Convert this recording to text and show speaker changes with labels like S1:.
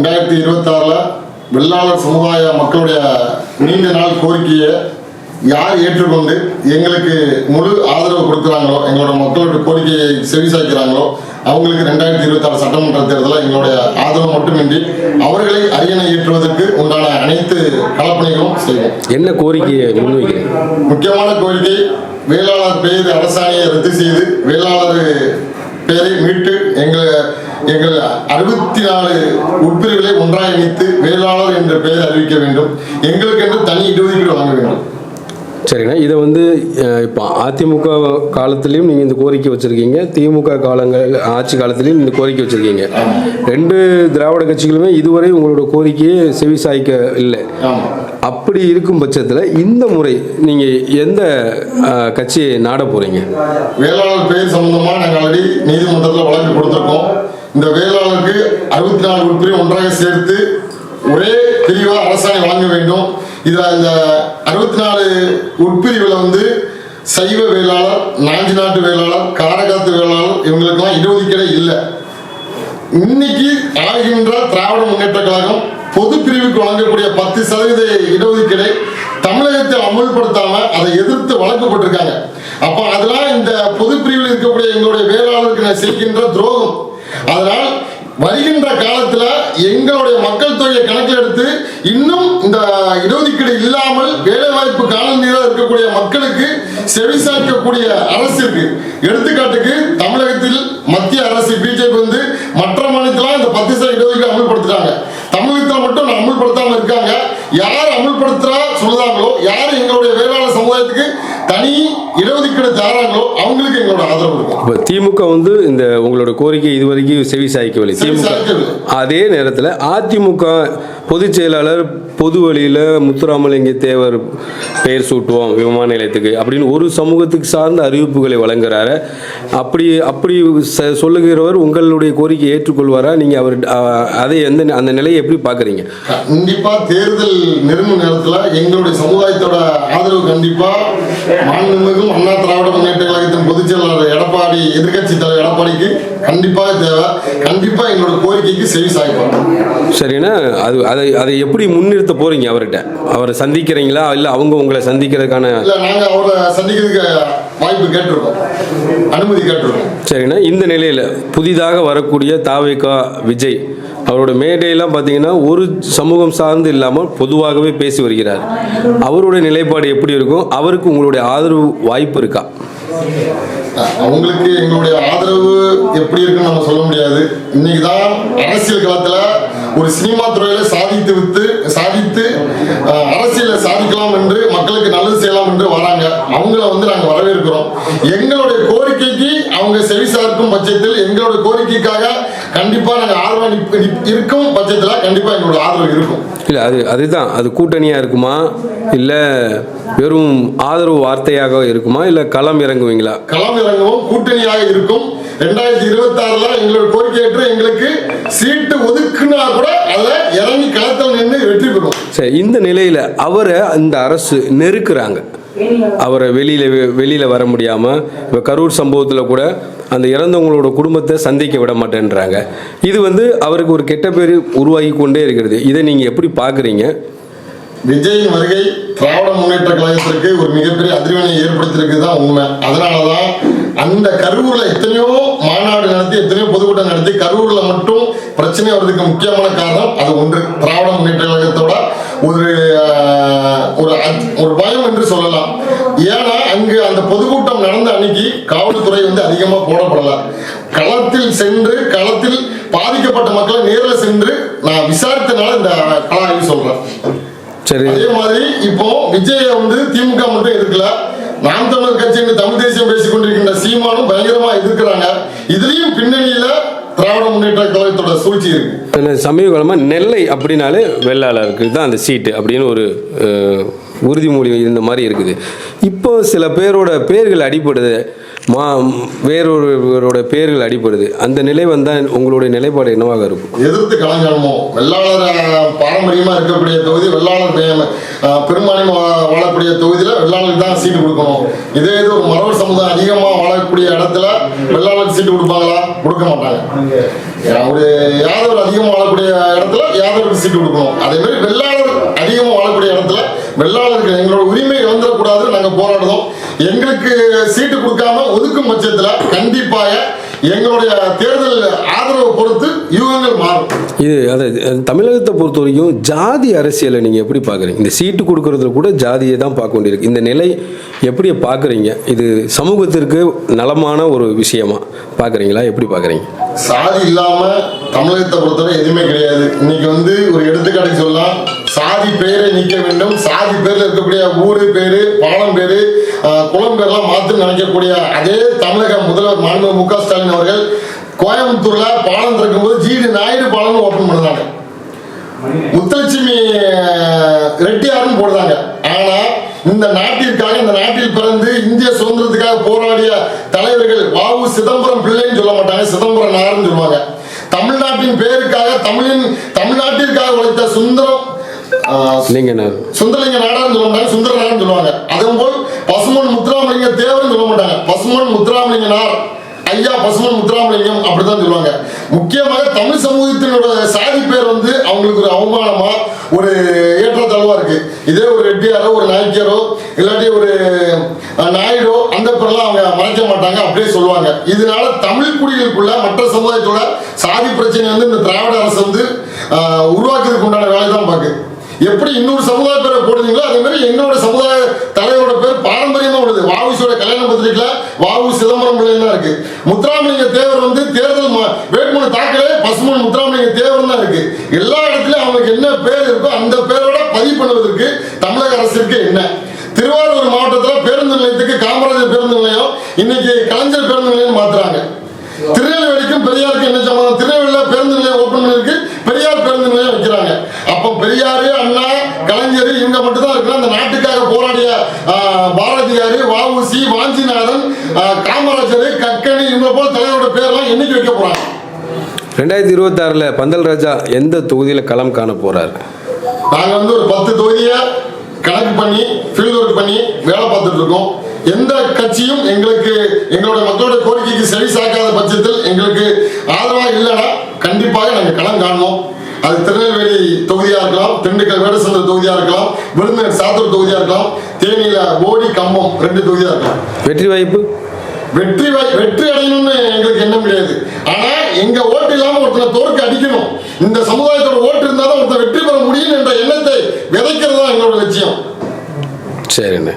S1: ரெண்டாயிரத்தி இருபத்தாறில் வெள்ளாளர் சமுதாய மக்களுடைய நீண்ட நாள் கோரிக்கையை யார் ஏற்றுக்கொண்டு எங்களுக்கு முழு ஆதரவு கொடுக்குறாங்களோ எங்களோட மக்களோட கோரிக்கையை செவிசாய்க்கிறாங்களோ அவங்களுக்கு ரெண்டாயிரத்தி இருபத்தாறு சட்டமன்ற தேர்தலில் எங்களுடைய ஆதரவு மட்டுமின்றி அவர்களை அரியணை ஏற்றுவதற்கு உண்டான அனைத்து களப்பணிகளும் செய்வோம்.
S2: என்ன கோரிக்கையை
S1: முக்கியமான கோரிக்கை வேளாளர் பெயர் அரசாணையை ரத்து செய்து வேளாளர் பெயரை மீட்டு எங்கள் எங்கள் அறுபத்தி நாலு உட்பிரிவுகளை ஒன்றாக இணைத்து வேளாளர் என்ற பெயரை அறிவிக்க வேண்டும். எங்களுக்கென்று தனி இடஒதுக்கீடு வழங்க வேண்டும்.
S2: சரிண்ணா இதை வந்து இப்போ அதிமுக காலத்திலையும் நீங்கள் இந்த கோரிக்கை வச்சுருக்கீங்க. திமுக காலங்கள் ஆட்சி காலத்திலையும் இந்த கோரிக்கை வச்சுருக்கீங்க. ரெண்டு திராவிட கட்சிகளுமே இதுவரை உங்களோட கோரிக்கையை செவிசாய்க்க இல்லை.
S1: ஆமாம்
S2: அப்படி இருக்கும் பட்சத்தில் இந்த முறை நீங்கள் எந்த கட்சியை நாட போகிறீங்க
S1: வேளாளர் பெயர் சம்பந்தமா நாங்கள் ஆல்ரெடி நீதிமன்றத்தில் வழக்கு கொடுத்துருக்கோம். இந்த வேளாளருக்கு அறுபத்தி நாலு உட்பிரிவு ஒன்றாக சேர்த்து ஒரே பிரிவாக அரசாணை வழங்க வேண்டும். இதில் இந்த அறுபத்தி நாலு உட்பிரிவில் வந்து சைவ வேளாளர் நாஞ்சி நாட்டு வேளாளர் காரகாத்து வேளாளர் இவங்களுக்கெல்லாம் இடஒதுக்கீடே இல்லை. இன்னைக்கு ஆகின்ற திராவிட முன்னேற்ற கழகம் பொது பிரிவுக்கு வழங்கக்கூடிய பத்து சதவீத இடஒதுக்கீடை தமிழகத்தில் அமல்படுத்தாம அதை எதிர்த்து வழக்கு போட்டிருக்காங்க அப்ப அதெல்லாம் இந்த பொது பிரிவில் இருக்கக்கூடிய எங்களுடைய வேளாளருக்கு நான் செய்கின்ற துரோகம் அதனால் வருகின்ற காலத்துல எங்களுடைய மக்கள் தொகையை கணக்கில் எடுத்து இன்னும் இந்த இடஒதுக்கீடு இல்லாமல் வேலைவாய்ப்பு காலநீராக இருக்கக்கூடிய மக்களுக்கு செவிசாய்க்கக்கூடிய அரசு இருக்கு. எடுத்துக்காட்டுக்கு தமிழகத்தில் மத்திய அரசு பிஜேபி வந்து மற்ற மாநிலத்தில் இந்த பத்து சதவீத இடஒதுக்கீடு அமல்படுத்துறாங்க தமிழகத்தில் மட்டும் நான் இருக்காங்க. யார் அமல்படுத்துறா சொல்லுதாங்களோ யார் எங்களுடைய வேளாண் சமுதாயத்துக்கு தனி இடஒதுக்கீடு தராங்களோ எங்களோட ஆதரவு இருக்கும்.
S2: இப்போ திமுக வந்து இந்த உங்களோட கோரிக்கை இதுவரைக்கும் செவி சாய்க்கவில்லை. திமுக. அதே நேரத்தில் அதிமுக பொதுச் செயலாளர் பொது வழியில் முத்துராமலிங்க தேவர் பெயர் சூட்டுவோம் விமான நிலையத்துக்கு அப்படின்னு ஒரு சமூகத்துக்கு சார்ந்த அறிவிப்புகளை வழங்குறாரு. அப்படி அப்படி சொல்லுகிறவர் உங்களுடைய கோரிக்கையை ஏற்றுக்கொள்வாரா? நீங்கள் அவர் அதை எந்த அந்த நிலையை எப்படி பார்க்குறீங்க?
S1: கண்டிப்பா தேர்தல் நெருங்கும் நேரத்துல எங்களுடைய சமுதாயத்தோட ஆதரவு கண்டிப்பா மாண்புமிகும் அண்ணா திராவிட முன்னேற்ற கழகத்தின் பொதுச் செயலாளர் எடப்பாடி எதிர்க்கட்சி தலைவர் எடப்பாடிக்கு கண்டிப்பாக தேவை. கண்டிப்பா எங்களோட கோரிக்கைக்கு செவி சாய்ப்பாங்க.
S2: சரிண்ணா அது அதை அதை எப்படி முன்னிறுத்த போறீங்க அவர்கிட்ட? அவரை சந்திக்கிறீங்களா? இல்லை அவங்க உங்களை சந்திக்கிறதுக்கான
S1: இல்ல நாங்க அவரை சந்திக்கிறதுக்கு வாய்ப்பு கேட்டிருக்கோம். அனுமதி கேட்டிருக்கோம்.
S2: சரிண்ணா இந்த நிலையில் புதிதாக வரக்கூடிய தாவேகா விஜய் அவரோட மேடையெல்லாம் பார்த்தீங்கன்னா ஒரு சமூகம் சார்ந்து இல்லாமல் பொதுவாகவே பேசி வருகிறார். அவருடைய நிலைப்பாடு எப்படி இருக்கும்? அவருக்கு உங்களுடைய ஆதரவு வாய்ப்பு இருக்கா?
S1: அவங்களுக்கு எங்களுடைய ஆதரவு எப்படி இருக்குன்னு நம்ம சொல்ல முடியாது. இன்னைக்கு தான் அரசியல் களத்துல ஒரு சினிமா துறையில சாதித்து வித்து சாதித்து அரசியல சாதிக்கலாம் என்று மக்களுக்கு நல்லது செய்யலாம் என்று வராங்க. அவங்கள வந்து நாங்க வரவேற்கிறோம். எங்களுடைய கோரிக்கைக்கு அவங்க செவி சார்க்கும் பட்சத்தில் எங்களுடைய கோரிக்கைக்காக கண்டிப்பா நாங்க நிப்- இருக்கும் பட்சத்துல கண்டிப்பா எங்களோட ஆதரவு இருக்கும்.
S2: இல்லை அது அதுதான். அது கூட்டணியாக இருக்குமா? இல்லை வெறும் ஆதரவு வார்த்தையாக இருக்குமா? இல்லை களம் இறங்குவீங்களா?
S1: களம் இறங்கவும் கூட்டணியாக இருக்கும். ரெண்டாயிரத்தி இருபத்தி ஆறுல எங்களோட கோரிக்கை ஏற்று எங்களுக்கு சீட்டு ஒதுக்குனா கூட அதுல இறங்கி களத்தில் நின்று வெற்றி பெறும்
S2: சரி இந்த நிலையில் அவரை இந்த அரசு நெருக்குறாங்க. அவரை வெளியில் வெளியில் வர முடியாமல் இப்போ கரூர் சம்பவத்தில் கூட அந்த இறந்தவங்களோட குடும்பத்தை சந்திக்க விட மாட்டேன்றாங்க. இது வந்து அவருக்கு ஒரு கெட்ட பேர் உருவாகி கொண்டே இருக்கிறது. இதை நீங்கள் எப்படி பார்க்குறீங்க?
S1: விஜயின் வருகை திராவிட முன்னேற்ற கழகத்திற்கு ஒரு மிகப்பெரிய அதிர்வினை ஏற்படுத்தியிருக்கு தான் உண்மை. அதனாலதான் அந்த கரூர்ல எத்தனையோ மாநாடு நடத்தி எத்தனையோ பொதுக்கூட்டம் நடத்தி கரூர்ல மட்டும் பிரச்சனை வர்றதுக்கு முக்கியமான காரணம் அது ஒன்று. திராவிட முன்னேற்ற கழகத்தோட ஒரு ஒரு ஒரு பயம் என்று சொல்லலாம். ஏன்னா அங்கு அந்த பொதுக்கூட்டம் நடந்த அன்னைக்கு காவல்துறை வந்து அதிகமா போடப்படல. களத்தில் சென்று களத்தில் பாதிக்கப்பட்ட மக்களை நேரில் சென்று நான் விசாரித்தனால இந்த ஆய்வு சொல்றேன்.
S2: சரி.
S1: அதே மாதிரி இப்போ விஜய வந்து திமுக மட்டும் எதிர்க்கல. நாம் பூச்சி இருக்கு.
S2: சமீப காலமாக நெல்லை அப்படின்னாலே வெள்ளாளருக்கு தான் அந்த சீட்டு அப்படின்னு ஒரு உறுதிமொழி இருந்த மாதிரி இருக்குது. இப்போ சில பேரோட பேர்கள் அடிப்படுது மா வேறொருவரோட பேர்கள் அடிப்படுது அந்த நிலை வந்தால் உங்களுடைய நிலைப்பாடு என்னவாக இருக்கும்?
S1: எதிர்த்து கலங்கணுமோ வெள்ளாளர் பாரம்பரியமாக பாரம்பரியமா இருக்கக்கூடிய தொகுதி வெள்ளாளர் பெரும்பான்மை வா- வாழக்கூடிய தொகுதியில வெள்ளாளருக்கு தான் சீட்டு கொடுக்கணும். இதே இது ஒரு மரவர் சமுதாயம் அதிகமா வாழக்கூடிய இடத்துல வெள்ளாளர் சீட்டு கொடுப்பாங்களா? கொடுக்க மாட்டாங்க. ஒரு யாதவர் அதிகமாக வாழக்கூடிய இடத்துல யாதவருக்கு சீட்டு கொடுக்கணும். அதே மாதிரி வெள்ளாளர் அதிகமாக வாழக்கூடிய இடத்துல வெள்ளாளருக்கு எங்களோட உரிமை இழந்துடக்கூடாதுன்னு நாங்கள் போராடுறோம். எங்களுக்கு சீட்டு கொடுக்காம ஒதுக்கும் பட்சத்தில் கண்டிப்பாக எங்களுடைய தேர்தல் ஆதரவை பொறுத்து யூகங்கள் மாறும்.
S2: இது அதை தமிழகத்தை பொறுத்த வரைக்கும் ஜாதி அரசியலை நீங்கள் எப்படி பார்க்குறீங்க? இந்த சீட்டு கொடுக்கறதுல கூட ஜாதியை தான் பார்க்க வேண்டியிருக்கு. இந்த நிலை எப்படி பார்க்குறீங்க? இது சமூகத்திற்கு நலமான ஒரு விஷயமா பார்க்குறீங்களா? எப்படி பார்க்குறீங்க?
S1: சாதி இல்லாம தமிழகத்தை பொறுத்தவரை எதுவுமே கிடையாது. இன்னைக்கு வந்து ஒரு எடுத்துக்காட்டு சொல்லலாம். சாதி பெயரை நீக்க வேண்டும். சாதி பேர்ல இருக்கக்கூடிய ஊரு பேரு பாலம் பேரு குளம் பேர்லாம் நினைக்கக்கூடிய அதே தமிழக முதல்வர் மாண்பு மு க ஸ்டாலின் அவர்கள் கோயம்புத்தூர்ல பாலம் திறக்கும் போது ஜிடி நாயுடு பாலம்னு ஓபன் பண்ணாங்க. முத்தலட்சுமி ரெட்டியார்னு போடுறாங்க. ஆனா இந்த நாட்டிற்காக இந்த நாட்டில் பிறந்து இந்திய சுதந்திரத்துக்காக போராடிய தலைவர்கள் வாவு சிதம்பரம் பிள்ளைன்னு சொல்ல மாட்டாங்க சிதம்பரம் நாருன்னு சொல்லுவாங்க. தமிழ்நாட்டின் பேருக்காக தமிழின் தமிழ்நாட்டிற்காக உழைத்த சுந்தரம் சுந்தரலிங்க நாடார்னு சொல்ல மாட்டாங்க சுந்தர நாடார்னு சொல்லுவாங்க. அதே போல் பசுமன் முத்துராமலிங்க தேவர்னு சொல்ல மாட்டாங்க பசுமன் முத்துராமலிங்க நார் ஐயா பசுமன் முத்துராமலிங்கம் அப்படிதான் சொல்லுவாங்க முக்கியமாக தமிழ் சமூகத்தினோட சாதி பேர் வந்து அவங்களுக்கு ஒரு அவமானமா ஒரு ஏற்றத்தாழ்வா இருக்கு இதே ஒரு ரெட்டியாரோ ஒரு நாய்க்கரோ இல்லாட்டி ஒரு அஹ், நாயுடோ அந்த பேர்லாம் அவங்க மறைக்க மாட்டாங்க அப்படியே சொல்லுவாங்க. இதனால தமிழ் குடிகளுக்குள்ள மற்ற சமுதாயத்தோட சாதி பிரச்சனை வந்து இந்த திராவிட அரசு வந்து உருவாக்குறதுக்கு உண்டான வேலை தான் பார்க்குது எப்படி இன்னொரு சமுதாய பேரை போடுறீங்களோ அதே மாதிரி என்னோட சமுதாய தலைவரோட பேர் பாரம்பரியமா உள்ளது. வாவுசியோட கல்யாண பத்திரிக்கையில வாவு சிதம்பரம் தான் இருக்கு. முத்துராமலிங்க தேவர் வந்து தேர்தல் வேட்புமனு தாக்கலே பசுமன் முத்துராமலிங்க தேவர் தான் இருக்கு. எல்லா இடத்துலயும் அவங்களுக்கு என்ன பேர் இருக்கோ அந்த பேரோட பதிவு பண்ணுவதற்கு தமிழக அரசிற்கு என்ன? இன்னைக்கு கலைஞர் பேருந்து நிலையம் மாத்துறாங்க. திருநெல்வேலிக்கும் பெரியாருக்கு என்ன சம்பந்தம்? திருநெல்வேலியில பேருந்து நிலையம் ஓபன் பண்ணிருக்கு பெரியார் பேருந்து நிலையம் வைக்கிறாங்க. அப்போ பெரியாரு அண்ணா கலைஞர் இவங்க மட்டும் தான் இருக்கிறாங்க. அந்த நாட்டுக்காக போராடிய பாரதியாரு வஉசி வாஞ்சிநாதன் காமராஜர் கக்கனி இவங்க போல தலைவரோட பேர்லாம் என்னைக்கு வைக்க போறாங்க?
S2: ரெண்டாயிரத்தி இருபத்தாறில் பந்தல் ராஜா எந்த தொகுதியில் களம் காண போகிறாரு
S1: நாங்க வந்து ஒரு பத்து தொகுதியை கணக்கு பண்ணி ஃபீல்ட் ஒர்க் பண்ணி வேலை பார்த்துட்டு இருக்கோம். எந்த கட்சியும் எங்களுக்கு எங்களுடைய மக்களோட கோரிக்கைக்கு செவி சாக்காத பட்சத்தில் எங்களுக்கு ஆதரவாக இல்லைன்னா கண்டிப்பாக நாங்கள் களம் காணணும் அது திருநெல்வேலி தொகுதியா இருக்கலாம் திண்டுக்கல் வேடசந்திர தொகுதியா இருக்கலாம் விருதுநகர் சாத்தூர் தொகுதியா இருக்கலாம் தேனியில போடி கம்பம் ரெண்டு தொகுதியா இருக்கலாம்.
S2: வெற்றி வாய்ப்பு?
S1: வெற்றி வாய்- வெற்றி அடையணும்னு எங்களுக்கு எண்ணம் கிடையாது. ஆனா எங்க ஓட்டு இல்லாம ஒருத்தனை தோற்க அடிக்கணும். இந்த சமுதாயத்தோட ஓட்டு இருந்தாதான் ஒருத்தன் வெற்றி பெற முடியும் என்ற எண்ணத்தை விதைக்கிறது தான் எங்களோட லட்சியம்.
S2: சரிண்ணே.